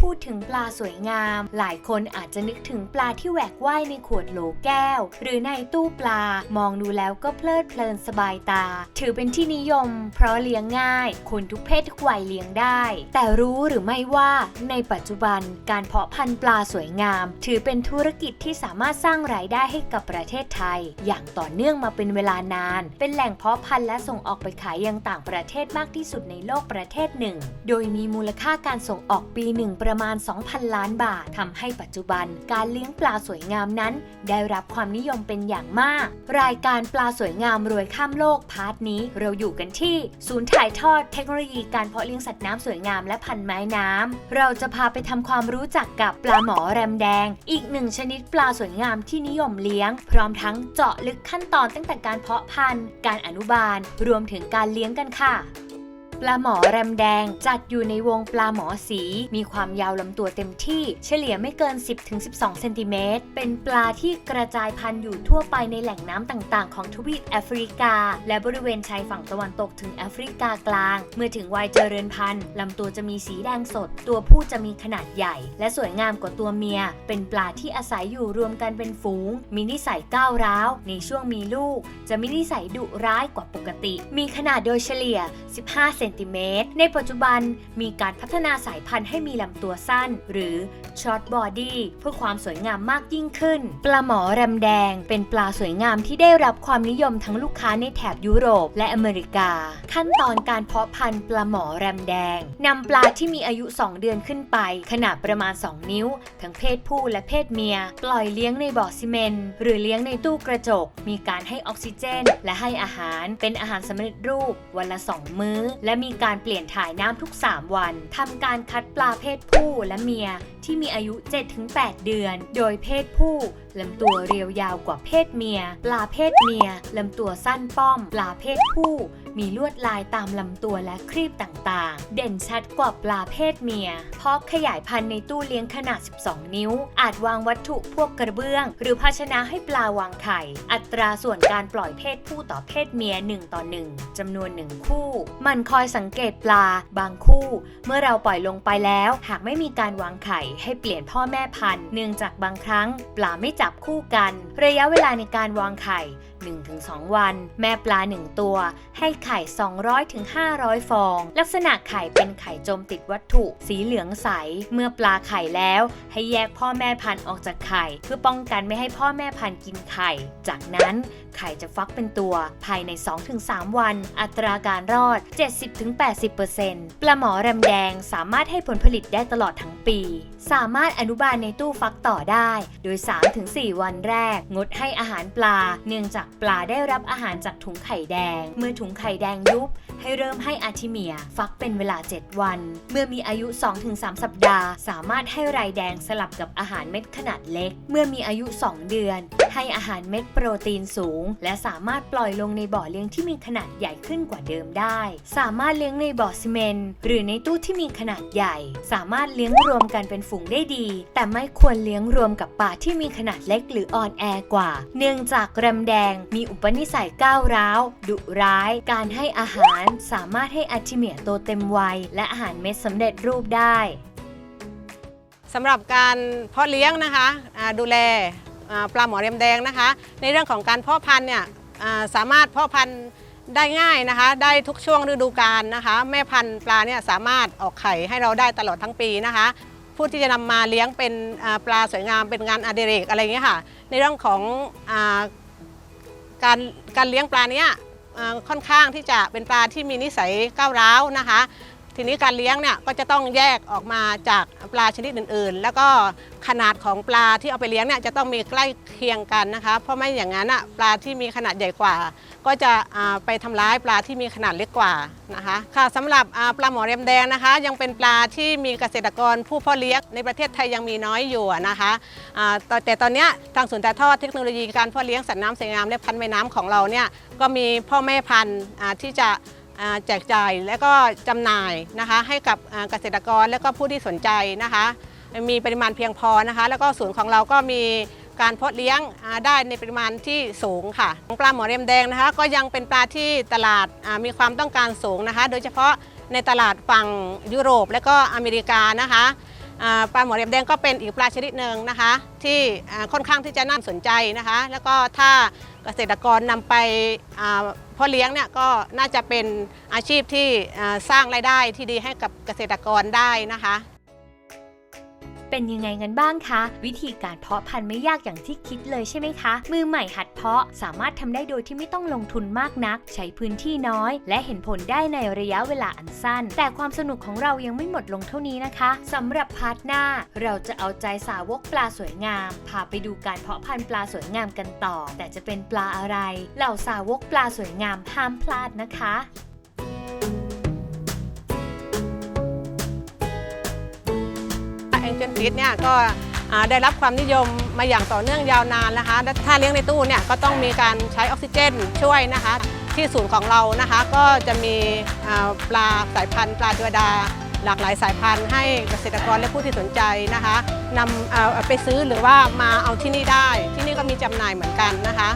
พูดถึงปลาสวยงาม หลายคนอาจจะนึกถึงปลาที่แหวกว่ายในขวดโหลแก้ว หรือในตู้ปลามองดูแล้วก็เพลิดเพลินสบายตา ถือเป็นที่นิยม เพราะเลี้ยงง่าย คนทุกเพศทุกวัยเลี้ยงได้ แต่รู้หรือไม่ว่าในปัจจุบันการเพาะพันธุ์ปลาสวยงาม ถือเป็นธุรกิจที่สามารถสร้างรายได้ให้กับประเทศไทย อย่างต่อเนื่องมาเป็นเวลานาน เป็นแหล่งเพาะพันธุ์และส่งออกไปขายยังต่างประเทศมากที่สุดในโลกประเทศหนึ่ง โดยมีมูลค่าการส่งออกปีหนึ่งประมาณ 2,000 ล้านบาททำให้ปัจจุบัน การเลี้ยงปลาสวยงามนั้น ได้รับความนิยมเป็นอย่างมาก รายการปลาสวยงามรวยข้ามโลกพาร์ทนี้เราอยู่กันที่ ศูนย์ถ่ายทอดเทคโนโลยีการเพาะเลี้ยงสัตว์น้ำสวยงามและพันธุ์ไม้น้ำเราจะพาไปทำความรู้จักกับปลาหมอแรมแดง อีกหนึ่งชนิดปลาสวยงามที่นิยมเลี้ยง พร้อมทั้งเจาะลึกขั้นตอนตั้งแต่การเพาะพันธุ์ การอนุบาล รวมถึงการเลี้ยงกันค่ะ ปลาหมอแรมแดง จัดอยู่ในวงปลาหมอสี มีความยาวลำตัวเต็มที่ เฉลี่ยไม่เกิน 10-12 เซนติเมตร เป็นปลาที่กระจายพันธุ์อยู่ทั่วไปในแหล่งน้ำต่างๆ ของทวีปแอฟริกา และบริเวณชายฝั่งตะวันตกถึงแอฟริกากลาง เมื่อถึงวัยเจริญพันธุ์ลำตัวจะมีสีแดงสด ตัวผู้จะมีขนาดใหญ่ และสวยงามกว่าตัวเมีย เป็นปลาที่อาศัยอยู่รวมกันเป็นฝูง มีนิสัยก้าวร้าว ในช่วงมีลูก จะมีนิสัยดุร้ายกว่าปกติ มีขนาดโดยเฉลี่ย 15 เซนติเมตร ในปัจจุบันมีการพัฒนาสายพันธุ์ให้มีลำตัวสั้น หรือ short body เพื่อความสวยงามมากยิ่งขึ้น ปลาหมอแรมแดง เป็นปลาสวยงามที่ได้รับความนิยมทั้งลูกค้าในแถบยุโรปและอเมริกา ขั้นตอนการเพาะพันธุ์ปลาหมอแรมแดงนำปลาที่มีอายุ 2 เดือนขึ้นไป ขนาดประมาณ 2 นิ้ว ทั้งเพศผู้และเพศเมีย ปล่อยเลี้ยงในบ่อซีเมนต์หรือเลี้ยงในตู้กระจก มีการให้ออกซิเจน และให้อาหารเป็นอาหารสำเร็จรูปวันละ 2 มื้อ และมีการเปลี่ยนถ่ายน้ำทุก 3 วันทำการคัดปลาเพศผู้และเมีย ที่มีอายุ 7-8 เดือน โดยเพศผู้ลำตัวเรียวยาวกว่าเพศเมีย ปลาเพศเมียลำตัวสั้นป้อม ปลาเพศผู้ มีลวดลายตามลำตัวและครีบต่างๆ เด่นชัดกว่าปลาเพศเมีย เพราะขยายพันธุ์ในตู้เลี้ยงขนาด 12 นิ้ว อาจวางวัตถุพวกกระเบื้อง หรือภาชนะให้ปลาวางไข่ อัตราส่วนการปล่อยเพศผู้ต่อเพศเมีย 1 ต่อ 1จำนวน 1 คู่ มันคอยสังเกตปลาบางคู่ เมื่อเราปล่อยลงไปแล้ว หากไม่มีการวางไข่ให้เปลี่ยนพ่อแม่พันธุ์เนื่องจากบางครั้งปลาไม่จับคู่กัน ระยะเวลาในการวางไข่ 1-2 วัน แม่ปลา 1 ตัว ให้ไข่ 200-500 ฟอง ลักษณะไข่เป็นไข่จมติดวัตถุสีเหลืองใส เมื่อปลาไข่แล้ว ให้แยกพ่อแม่พันธุ์ออกจากไข่ เพื่อป้องกันไม่ให้พ่อแม่พันธุ์กินไข่ จากนั้นไข่จะฟักเป็นตัวภายใน 2-3 วัน อัตราการรอด 70-80%ปลาหมอแรมแดงสามารถให้ผลผลิตได้ตลอดทั้งปี สามารถอนุบาลในตู้ฟักต่อได้ โดย 3-4 วันแรก งดให้อาหารปลา เนื่องจากปลาได้รับอาหารจากถุงไข่แดง เมื่อถุงไข่แดงยุบ ให้เริ่มให้อาทิเมีย ฟักเป็นเวลา 7 วัน เมื่อมีอายุ 2-3 สัปดาห์ สามารถให้ไรแดงสลับกับอาหารเม็ดขนาดเล็ก เมื่อมีอายุ 2 เดือน ให้อาหารเม็ดโปรตีนสูง และสามารถปล่อยลงในบ่อเลี้ยงที่มีขนาดใหญ่ขึ้นกว่าเดิมได้ สามารถเลี้ยงในบ่อซีเมนต์หรือในตู้ที่มีขนาดใหญ่ สามารถเลี้ยงรวมกันเป็นฝูงได้ดี แต่ไม่ควรเลี้ยงรวมกับปลาที่มีขนาดเล็กหรืออ่อนแอกว่า เนื่องจากแรมแดงมีอุปนิสัยก้าวร้าว ดุร้าย การให้อาหารสามารถให้อาทิเมียโตเต็มวัย และอาหารเม็ดสำเร็จรูปได้สำหรับการเพาะเลี้ยงนะคะดูแล ปลาหมอเรียมแดงนะคะ ในเรื่องของการเพาะพันธุ์เนี่ยสามารถเพาะพันธุ์ได้ง่ายนะคะ ได้ทุกช่วงฤดูกาลนะคะ แม่พันธุ์ปลาเนี่ยสามารถออกไข่ให้เราได้ตลอดทั้งปีนะคะ ผู้ที่จะนำมาเลี้ยงเป็นปลาสวยงามเป็นงานอดิเรกอะไรอย่างเงี้ยค่ะ ในเรื่องของอการการเลี้ยงปลาเนี้ยค่อนข้างที่จะเป็นปลาที่มีนิสัยก้าวร้าวนะคะ ทีนี้การเลี้ยงเนี่ยก็จะต้องแยกออกมาจากปลาชนิดอื่น ๆ แล้วก็ ขนาดของปลาที่เอาไปเลี้ยงเนี่ยจะต้องมีใกล้เคียงกันนะคะ เพราะไม่อย่างนั้นอะปลาที่มีขนาดใหญ่กว่า ก็จะไปทำร้ายปลาที่มีขนาดเล็กกว่านะคะค่ะสำหรับปลาหมอเรียมแดงนะคะ ยังเป็นปลาที่มีเกษตรกรผู้พาะเลี้ยงในประเทศไทยยังมีน้อยอยู่นะคะแต่ตอนนี้ทางศูนย์ถ่าทอดเทคโนโลยีการพาะเลี้ยงสัตว์น้ำสวยงามและพันธุ์แม่น้ำของเราเนี่ยก็มีพ่อแม่พันธุ์ที่จะแจกจ่ายและก็จำหน่ายนะคะให้กับเกษตรกรและก็ผู้ที่สนใจนะคะ มีปริมาณเพียงพอนะคะ แล้วก็ศูนย์ของเราก็มีการเพาะเลี้ยงได้ในปริมาณที่สูงค่ะปลาหมอเรียมแดงนะคะ ก็ยังเป็นปลาที่ตลาดมีความต้องการสูงนะคะ โดยเฉพาะในตลาดฝั่งยุโรปและก็อเมริกานะคะปลาหมอเรียมแดงก็เป็นอีกปลาชนิดหนึ่งนะคะ ที่ค่อนข้างที่จะน่าสนใจนะคะ แล้วก็ถ้าเกษตรกรนำไปอ่าพ่อเลี้ยงเนี่ยก็น่าจะเป็นอาชีพที่สร้างรายได้ที่ดีให้กับเกษตรกรได้นะคะ เป็นยังไงกันบ้างคะ วิธีการเพาะพันธุ์ไม่ยากอย่างที่คิดเลยใช่ไหมคะ มือใหม่หัดเพาะสามารถทำได้โดยที่ไม่ต้องลงทุนมากนัก ใช้พื้นที่น้อย และเห็นผลได้ในระยะเวลาอันสั้น แต่ความสนุกของเรายังไม่หมดลงเท่านี้นะคะสำหรับพาร์ทหน้า เราจะเอาใจสาวกปลาสวยงาม พาไปดูการเพาะพันธุ์ปลาสวยงามกันต่อ แต่จะเป็นปลาอะไร เหล่าสาวกปลาสวยงามห้ามพลาดนะคะ แองเจิลฟิชเนี่ยก็ได้รับความนิยมมาอย่างต่อเนื่องยาวนานนะคะและถ้าเลี้ยงในตู้เนี่ยก็ต้องมีการใช้ออกซิเจนช่วยนะคะ ที่ศูนย์ของเรานะคะก็จะมีปลาสายพันธุ์ปลาตัวดา หลากหลายสายพันธุ์ให้เกษตรกรและผู้ที่สนใจนะคะนำไปซื้อหรือว่ามาเอาที่นี่ได้ ที่นี่ก็มีจำหน่ายเหมือนกันนะคะ